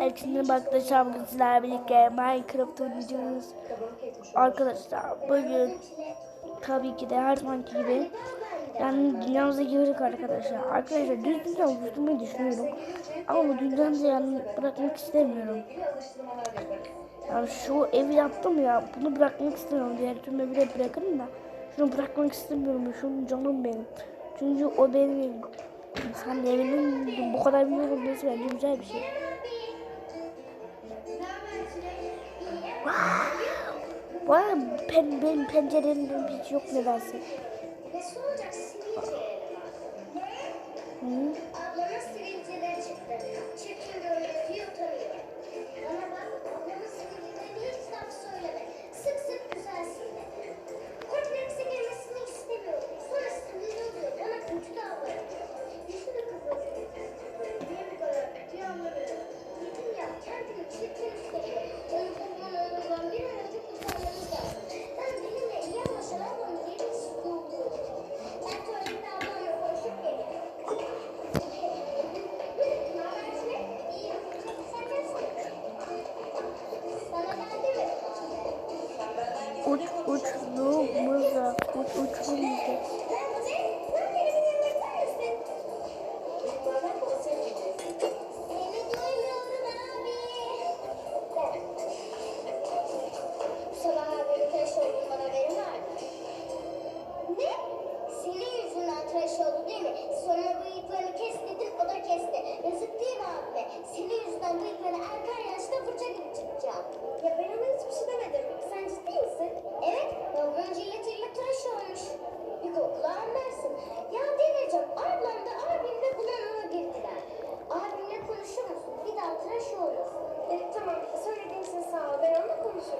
Arkadaşlar bugün sizlerle birlikte Minecraft oynayacağız. Arkadaşlar bugün tabii ki de her zamanki gibi yani dünyamıza girdik arkadaşlar. Arkadaşlar düz dünya oluşturmayı düşünüyorum. Ama bu dünyamızı yani bırakmak istemiyorum. Yani şu evi yaptım ya bunu bırakmak istemiyorum. Diğer tüm evi de bırakırım da şunu bırakmak istemiyorum. Şunun canım benim. Çünkü o benim sen evinin bu kadar büyük olması bence güzel bir şey. Bu arada pen, benim pencerelerim hiç yok nedense. Ну, мы за учили.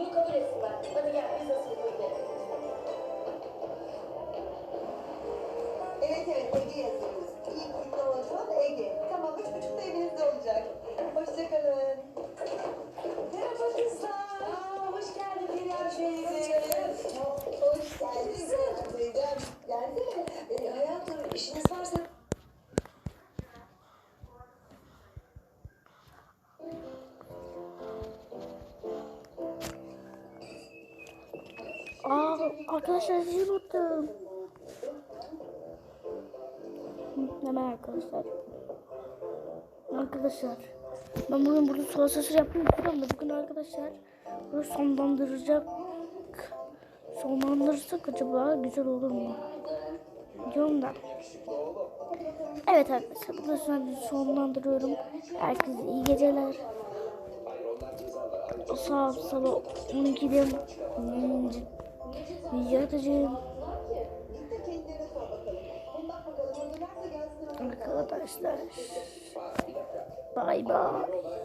bunu kabul etsinler. Hadi gel biz sınıfa gidelim. Evet evet Ege yazıyoruz. İlk doğan Ege. Tamam üç buçukta evinizde olacak. Hoşçakalın. Merhaba kızlar. Aa, hoş geldin Perihan teyze. Hoş geldin. Teyzem gelsene. Aa arkadaşlar sizi unuttum. Hemen arkadaşlar. Arkadaşlar. Ben bugün burada soğuk sesi yapmayı da bugün arkadaşlar bunu sonlandıracak. Sonlandırırsak acaba güzel olur mu? Diyorum da. Evet arkadaşlar burada sonlandırıyorum. Herkese iyi geceler. Sabah sabah 12'de video atacağım. git de kendine sor bakalım. Hem bak bakalım hazırlarsa gelsin. Arkadaşlar. Bay bay.